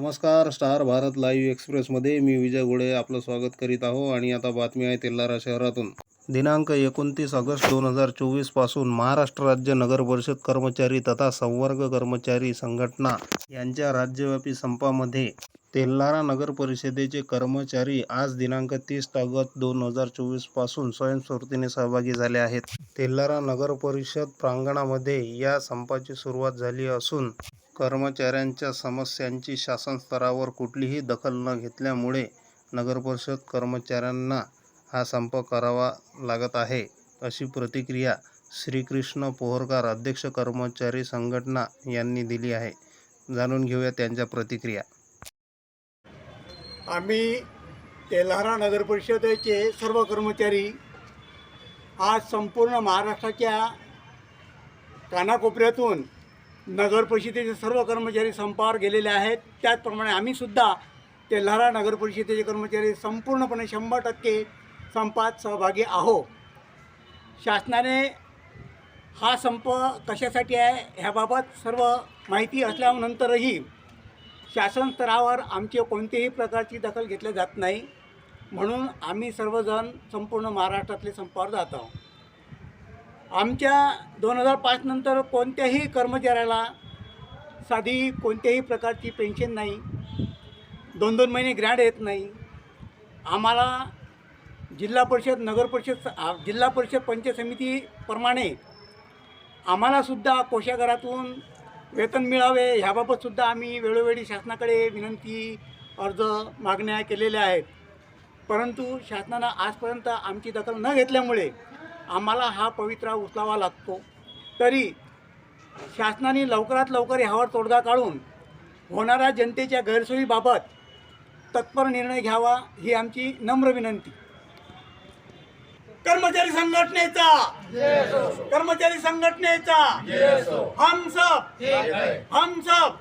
नमस्कार Star Bharat live एक्सप्रेसमध्ये मी विजय घोडे आपलं स्वागत करीत आहो आणि आता बातमी आहे तेल्लारा शहरातून. दिनांक एकोणतीस ऑगस्ट दोन हजार चोवीसपासून महाराष्ट्र राज्य नगर परिषद कर्मचारी तथा संवर्ग कर्मचारी संघटना यांच्या राज्यव्यापी संपामध्ये तेल्लारा नगर परिषदेचे कर्मचारी आज दिनांक तीस ऑगस्ट दोन हजार चोवीसपासून स्वयंस्फूर्तीने सहभागी झाले आहेत. तेल्लारा नगर परिषद प्रांगणामध्ये या संपाची सुरुवात झाली असून कर्मचाऱ्यांच्या समस्यांची शासन स्तरावर कुठलीही दखल न घेतल्यामुळे नगरपरिषद कर्मचाऱ्यांना हा संप करावा लागत आहे. अशी प्रतिक्रिया श्रीकृष्ण पोहरकार अध्यक्ष कर्मचारी संघटना यांनी दिली आहे. जाणून घेऊया त्यांच्या प्रतिक्रिया. आम्ही तेल्हारा नगरपरिषदेचे सर्व कर्मचारी आज संपूर्ण महाराष्ट्राच्या कानाकोपऱ्यातून नगर परिषदेचे सर्व कर्मचारी संपावर गेलेले आहेत. त्याचप्रमाणे आम्हीसुद्धा तेल्हारा नगर परिषदेचे कर्मचारी संपूर्णपणे शंभर टक्के संपात सहभागी आहो शासनाने हा संप कशासाठी आहे ह्याबाबत सर्व माहिती असल्यानंतरही शासन स्तरावर आमची प्रकारची दखल घेतली जात नाही. म्हणून आम्ही सर्वजण संपूर्ण महाराष्ट्रातले संपावर जात आहोत. आमच्या दोन हजार पाचनंतर कोणत्याही कर्मचाऱ्याला साधी कोणत्याही प्रकारची पेन्शन नाही. दोन दोन महिने ग्रँड येत नाही. आम्हाला जिल्हा परिषद नगर परिषद जिल्हा परिषद पंचायत समितीप्रमाणे आम्हालासुद्धा कोशागारातून वेतन मिळावे ह्याबाबतसुद्धा आम्ही वेळोवेळी शासनाकडे विनंती अर्ज मागण्या केलेल्या आहेत. परंतु शासनानं आजपर्यंत आमची दखल न घेतल्यामुळे आम्हाला हा पवित्रा उचलावा लागतो. तरी शासनाने लवकरात लवकर ह्यावर तोडगा काढून होणाऱ्या जनतेच्या गैरसोयीबाबत तत्पर निर्णय घ्यावा ही आमची नम्र विनंती. कर्मचारी संघटनेचा! कर्मचारी संघटनेचा! हम सब! हम सब!